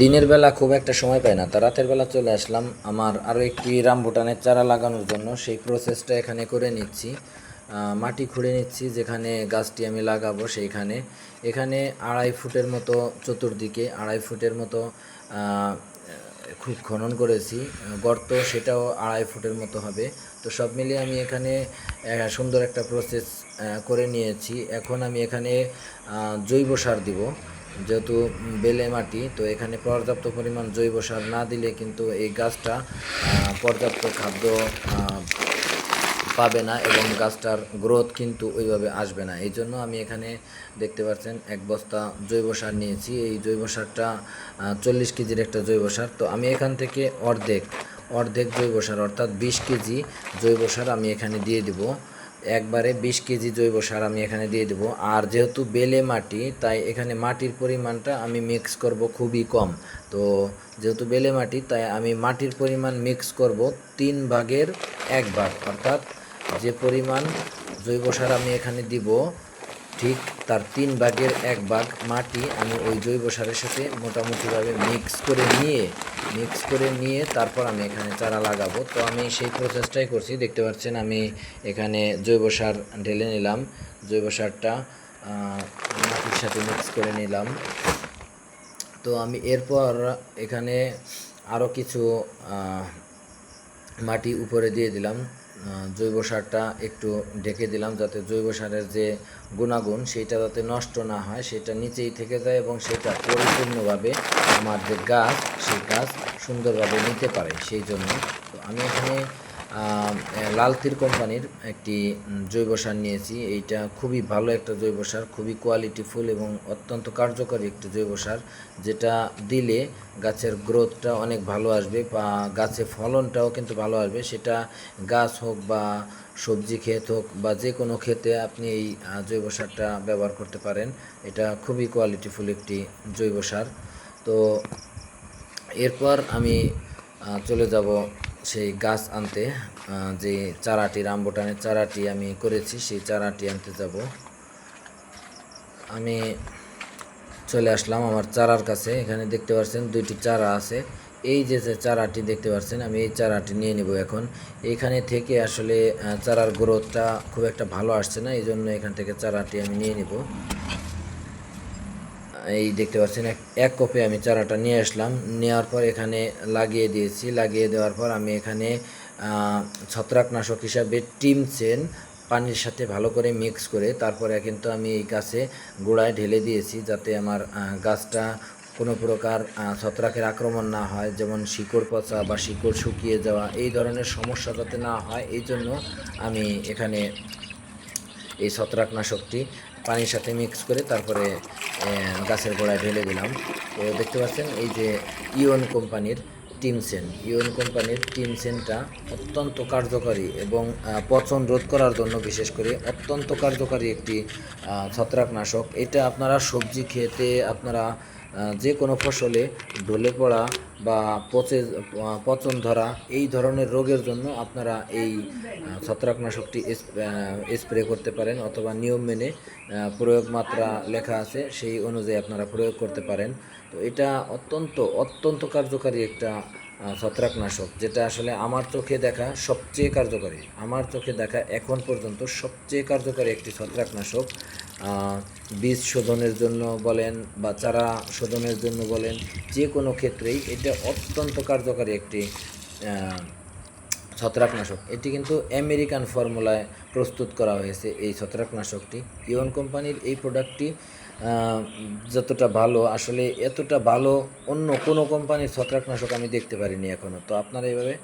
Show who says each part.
Speaker 1: দিনের বেলা খুব একটা সময় পাই না, তা রাতের বেলা চলে আসলাম। আমার আরও একটি রামবুটানের চারা লাগানোর জন্য, সেই প্রসেসটা এখানে করে নিচ্ছি। মাটি খুঁড়ে নিচ্ছি, যেখানে গাছটি আমি লাগাবো সেইখানে। এখানে আড়াই ফুটের মতো চতুর্দিকে, আড়াই ফুটের মতো খুব খনন করেছি। গর্ত সেটাও আড়াই ফুটের মতো হবে। তো সব মিলিয়ে আমি এখানে সুন্দর একটা প্রসেস করে নিয়েছি। এখন আমি এখানে জৈব সার দিব। যেহেতু বেলে মাটি, তো এখানে পর্যাপ্ত পরিমাণ জৈব সার না দিলে কিন্তু এই গাছটা পর্যাপ্ত খাদ্য পাবে না এবং গাছটার গ্রোথ কিন্তু ওইভাবে আসবে না। এই জন্য আমি এখানে দেখতে পাচ্ছেন এক বস্তা জৈব সার নিয়েছি। এই জৈব সারটা চল্লিশ কেজির একটা জৈব সার। তো আমি এখান থেকে অর্ধেক অর্ধেক জৈব সার, অর্থাৎ বিশ কেজি জৈব সার আমি এখানে দিয়ে দিব। একবারে বিশ কেজি জৈব সার আমি এখানে দিয়ে দেবো। আর যেহেতু বেলে মাটি, তাই এখানে মাটির পরিমাণটা আমি মিক্স করব খুবই কম। তো যেহেতু বেলে মাটি, তাই আমি মাটির পরিমাণ মিক্স করব তিন ভাগের এক ভাগ। অর্থাৎ যে পরিমাণ জৈব সার আমি এখানে দিব ঠিক তার তিন ভাগের এক ভাগ মাটি আমি ওই জৈব সারের সাথে মোটামুটিভাবে মিক্স করে নিয়ে মিক্স করে নিয়ে তারপর আমি এখানে চারা লাগাবো। তো আমি সেই প্রসেসটাই করছি। দেখতে পাচ্ছেন আমি এখানে জৈব সার ঢেলে নিলাম। জৈব সারটা মাটির সাথে মিক্স করে নিলাম। তো আমি এরপর এখানে আরও কিছু মাটি উপরে দিয়ে দিলাম। জৈব সারটা একটু ঢেকে দিলাম যাতে জৈব সারের যে গুণাগুণ সেটা যাতে নষ্ট না হয়, সেটা নিচেই থেকে যায় এবং সেটা পরিপূর্ণভাবে আমার যে গাছ, সেই গাছ সুন্দরভাবে নিতে পারে, সেই জন্য। তো আমি এখানে লাল তীর কোম্পানির একটি জৈব সার নিয়েছি। এইটা খুবই ভালো একটা জৈব সার, খুবই কোয়ালিটিফুল এবং অত্যন্ত কার্যকরী একটি জৈব সার, যেটা দিলে গাছের গ্রোথটা অনেক ভালো আসবে বা গাছে ফলনটাও কিন্তু ভালো আসবে। সেটা গাছ হোক বা সবজি ক্ষেত হোক বা যে কোনো ক্ষেতে আপনি এই জৈব সারটা ব্যবহার করতে পারেন। এটা খুবই কোয়ালিটিফুল একটি জৈব সার। তো এরপর আমি চলে যাব সেই গাছ আনতে যে চারাটি, রামবুটানের চারাটি আমি করেছি, সেই চারাটি আনতে যাব। আমি চলে আসলাম আমার চারার কাছে। এখানে দেখতে পাচ্ছেন দুইটি চারা আছে। এই যে চারাটি দেখতে পাচ্ছেন আমি এই চারাটি নিয়ে নেব এখন। এইখানে থেকে আসলে চারার গ্রোথটা খুব একটা ভালো আসছে না, এই জন্য এখান থেকে চারাটি আমি নিয়ে নিব। এই দেখতে পাচ্ছেন, এক এক কোপে আমি চারাটা নিয়ে আসলাম। নেওয়ার পর এখানে লাগিয়ে দিয়েছি। লাগিয়ে দেওয়ার পর আমি এখানে ছত্রাকনাশক হিসাবে টিম চেন পানির সাথে ভালো করে মিক্স করে তারপরে কিন্তু আমি এই গাছে গোড়ায় ঢেলে দিয়েছি যাতে আমার গাছটা কোনো প্রকার ছত্রাকের আক্রমণ না হয়, যেমন শিকড় পচা বা শিকড় শুকিয়ে যাওয়া, এই ধরনের সমস্যা যাতে না হয়, এই জন্য আমি এখানে এই ছত্রাকনাশকটি পানির সাথে মিক্স করে তারপরে গাছের গোড়ায় ঢেলে দিলাম। তো দেখতে পাচ্ছেন, এই যে ইওন কোম্পানির টিমসেন ইওন কোম্পানির টিমসেনটা অত্যন্ত কার্যকরী এবং পচন রোধ করার জন্য বিশেষ করে অত্যন্ত কার্যকরী একটি ছত্রাকনাশক। এটা আপনারা সবজি খেতে, আপনারা যে কোনো ফসলে ঢলে পড়া বা পচে পচন ধরা, এই ধরনের রোগের জন্য আপনারা এই ছত্রাকনাশকটি স্প্রে করতে পারেন অথবা নিয়ম মেনে প্রয়োগ মাত্রা লেখা আছে, সেই অনুযায়ী আপনারা প্রয়োগ করতে পারেন। তো এটা অত্যন্ত অত্যন্ত কার্যকারী একটা ছত্রাকনাশক, যেটা আসলে আমার চোখে দেখা সবচেয়ে কার্যকারী। আমার চোখে দেখা এখন পর্যন্ত সবচেয়ে কার্যকারী একটি ছত্রাকনাশক। বীজ শোধনের জন্য বলেন বা চারা শোধনের জন্য বলেন, যে কোনো ক্ষেত্রেই এটা অত্যন্ত কার্যকারী একটি ছত্রাকনাশক। এটি কিন্তু আমেরিকান ফর্মুলায় প্রস্তুত করা হয়েছে এই ছত্রাকনাশকটি। ইওন কোম্পানির এই প্রোডাক্টটি যতটা ভালো, আসলে এতটা ভালো অন্য কোনো কোম্পানির ছত্রাকনাশক আমি দেখতে পারিনি এখনও তো আপনারা এইভাবে